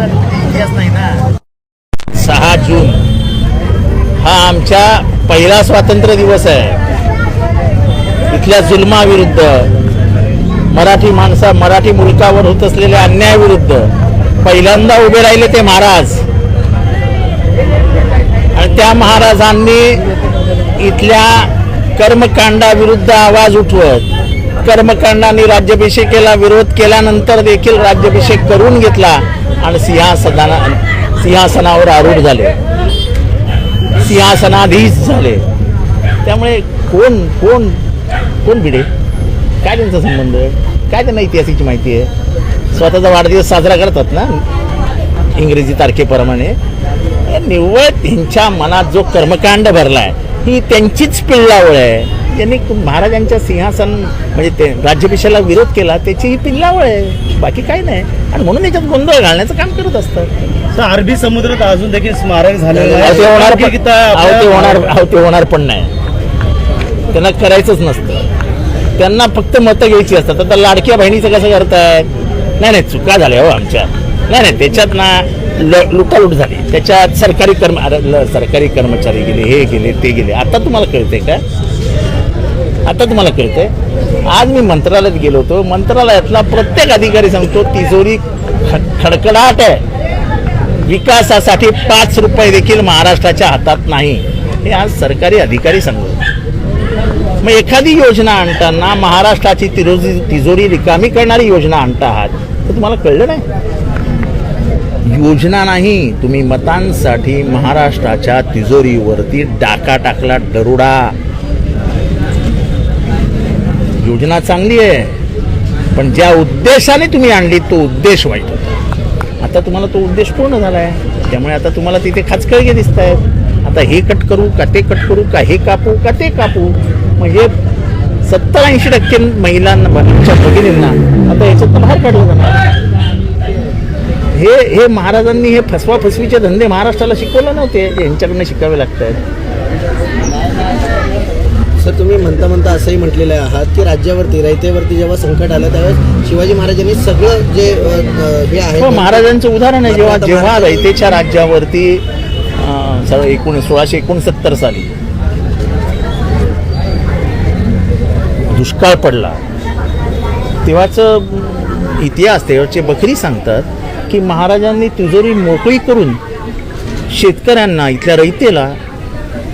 नाही ना. सहा जून. हा आमच्या पहिला स्वातंत्र्य दिवस आहे. इथल्या जुलमाविरुद्ध मराठी माणसा मराठी मुलकावर होत असलेल्या अन्यायाविरुद्ध पहिल्यांदा उभे राहिले ते महाराज. आणि त्या महाराजांनी इथल्या कर्मकांडाविरुद्ध आवाज उठवत कर्मकांडाने राज्याभिषेकेला विरोध केल्यानंतर देखील राज्याभिषेक करून घेतला. आणि सिंहासना सिंहासनावर आरूढ झाले. सिंहासनाधीश झाले. त्यामुळे कोण कोण कोण भिडे काय त्यांचा संबंध? काय त्यांना इतिहासाची माहिती आहे? स्वतःचा वाढदिवस साजरा करतात ना? इंग्रजी तारखेप्रमाणे. निव्वळ त्यांच्या मनात जो कर्मकांड भरला आहे ही त्यांचीच पिल्लावळ आहे. त्यांनी महाराजांच्या सिंहासन म्हणजे ते राज्याभिषेकाला विरोध केला त्याची ही पिल्लावळ आहे. बाकी काही नाही. आणि म्हणून याच्यात गोंधळ घालण्याचं काम करत असतात. तर अरबी समुद्रात अजून देखील स्मारक झालेलं होणार पण- की त्या अहो, ते आपल्या- होणार पण नाही. त्यांना करायचंच नसतं. त्यांना फक्त मतं घ्यायची असतात. आता लाडक्या बहिणीचं कसं करतायत नाही नाही चुका झाल्या हो आमच्या. नाही नाही त्याच्यात ना लुटालूट झाली. त्याच्यात सरकारी कर्म सरकारी कर्मचारी गेले हे गेले ते गेले. आता तुम्हाला कळते का? आता तुम्हाला कळतंय. आज मी मंत्रालयात गेलो होतो. मंत्रालयातला प्रत्येक अधिकारी सांगतो तिजोरी ख- खडखडाट आहे. विकासासाठी पाच रुपये देखील महाराष्ट्राच्या हातात नाही. हे आज सरकारी अधिकारी सांगतो मग एखादी योजना आणताना महाराष्ट्राची तिरोजी तिजोरी रिकामी करणारी योजना आणता आहात तर तुम्हाला कळलं नाही? योजना नाही. तुम्ही मतांसाठी महाराष्ट्राच्या तिजोरीवरती डाका टाकला दरोडा. योजना चांगली आहे. पण ज्या उद्देशाने तुम्ही आणली तो उद्देश वाईट होता. आता तुम्हाला तो उद्देश पूर्ण झाला आहे त्यामुळे आता तुम्हाला तिथे खाचकळगे दिसत आहेत आता हे कट करू का ते कट करू का हे कापू का ते कापू? म्हणजे सत्तर ऐंशी टक्के महिलांना भगिनींना आता याच्यात बाहेर काढलं जाणार. हे हे महाराजांनी हे फसवा फसवीचे धंदे महाराष्ट्राला शिकवले नव्हते. यांच्याकडनं शिकावे लागत आहेत सर तुम्ही म्हणता म्हणता असंही म्हटलेलं आहात की राज्यावरती रयतेवरती जेव्हा संकट आलं त्यावेळेस शिवाजी महाराजांनी सगळं जे हे आहे हो महाराजांचं उदाहरण आहे जेव्हा जेव्हा रयतेच्या राज्यावरती एकोण सोळाशे एकोणसत्तर साली दुष्काळ पडला. तेव्हाचं इतिहास तेव्हाचे बखरी सांगतात की महाराजांनी तिजोरी मोकळी करून शेतकऱ्यांना इथल्या रयतेला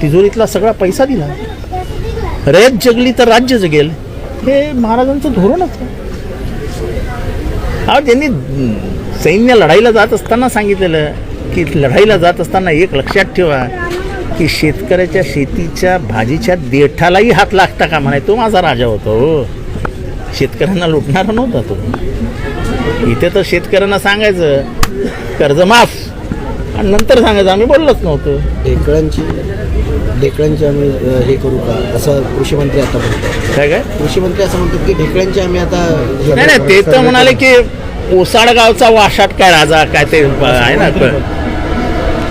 तिजोरीतला सगळा पैसा दिला. रयत जगली तर राज्य जगेल. हे महाराजांचं धोरणच आहे. हा त्यांनी सैन्य लढाईला जात असताना सांगितलेलं की लढाईला जात असताना एक लक्षात ठेवा की शेतकऱ्याच्या शेतीच्या भाजीच्या देठालाही हात लागता का म्हणाय तो माझा राजा होतो हो. शेतकऱ्यांना लुटणारा नव्हता तो. इथे तर शेतकऱ्यांना सांगायचं कर्ज माफ. आणि नंतर सांगायचं आम्ही बोललोच नव्हतो. ढेकळांची ढेकळांची आम्ही अ, हे करू का? असं कृषी मंत्री आता म्हणतात. काय काय? कृषी मंत्री असं म्हणतात की ढेकळांची आम्ही आता नाही नाही ते तर म्हणाले की ओसाड गावचा वाशाट काय राजा काय ते ब- आहे ना क-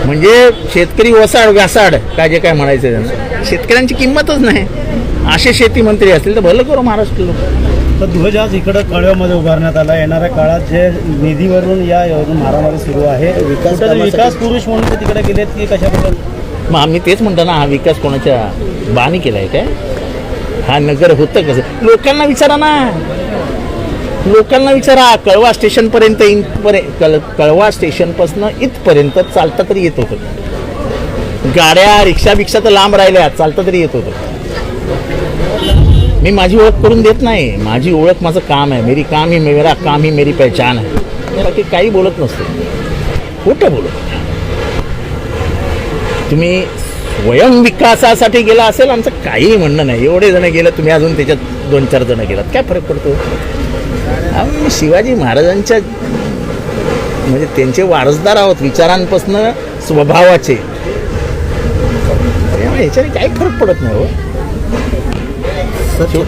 म्हणजे शेतकरी ओसाड व्यासाड काय जे काय म्हणायचं त्यांना. शेतकऱ्यांची किंमतच नाही. असे शेती मंत्री असतील तर भलं करू महाराष्ट्र लोक. तर ध्वज आज इकडं कळव्यामध्ये उभारण्यात आला येणाऱ्या काळात जे निधीवरून या योजना मारामारी सुरू आहे. विकास विकास पुरुष म्हणून ते तिकडे गेलेत की कशाबद्दल? मग आम्ही तेच म्हणतो ना हा विकास कोणाच्या बानी केलाय काय? हा नगर होतं कसं? लोकांना विचारा ना. लोकांना विचारा कळवा स्टेशनपर्यंत इथपर्यंत कळ कळवा स्टेशनपासून इथपर्यंत चालता तरी येत होतं. गाड्या रिक्षा बिक्षा तर लांब राहिल्या चालता तरी येत होतं. मी माझी ओळख करून देत नाही. माझी ओळख माझं काम आहे. मेरी काम ही मेरा काम ही मेरी पहचान आहे. बाकी काही बोलत नसतो. खोटं बोलत तुम्ही स्वयं विकासासाठी गेला असेल आमचं काही म्हणणं नाही. एवढे जण गेलं तुम्ही अजून त्याच्यात दोन चार जण गेलात. काय फरक पडतो? आम्ही शिवाजी महाराजांच्या म्हणजे त्यांचे वारसदार आहोत. विचारांपासून स्वभावाचे. त्यामुळे ह्याच्याने काही फरक पडत नाही हो. सर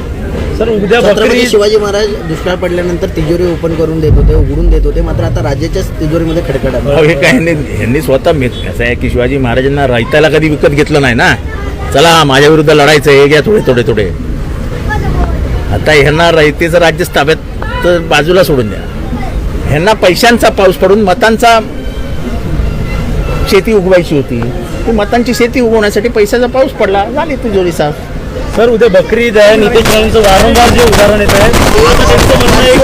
सर उद्या छत्रपती बकरी शिवाजी महाराज दुष्काळ पडल्यानंतर तिजोरी ओपन करून देत होते उघडून देत होते. मात्र आता राज्याच्याच तिजोरीमध्ये खडखड हे काय यांनी यांनी स्वतः मी कसं आहे की शिवाजी महाराजांना रायताला कधी विकत घेतलं नाही ना? चला माझ्या विरुद्ध लढायचं हे घ्या थोडे थोडे थोडे. आता ह्यांना रयतेचं राज्य ताब्यात तर बाजूला सोडून द्या. ह्यांना पैशांचा पाऊस पडून मतांचा शेती उगवायची होती. ती मतांची शेती उगवण्यासाठी पैशाचा पाऊस पडला. झाली तिजोरी साफ. सर उद्या बकरी ईद आहे नितेश राणेंचं वारंवार जे उदाहरण येत आहे आता त्यांचं म्हणणं आहे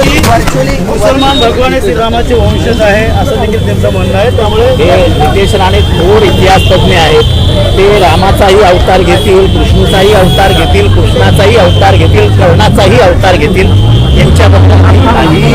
की मुसलमान भगवान हे श्रीरामाचे वंशज आहे असं देखील त्यांचं म्हणणं आहे. त्यामुळे हे नितेश राणे थोर इतिहास तज्ज्ञ आहेत. ते रामाचाही अवतार घेतील कृष्णूचाही अवतार घेतील कृष्णाचाही अवतार घेतील कर्णाचाही अवतार घेतील यांच्याबद्दल काही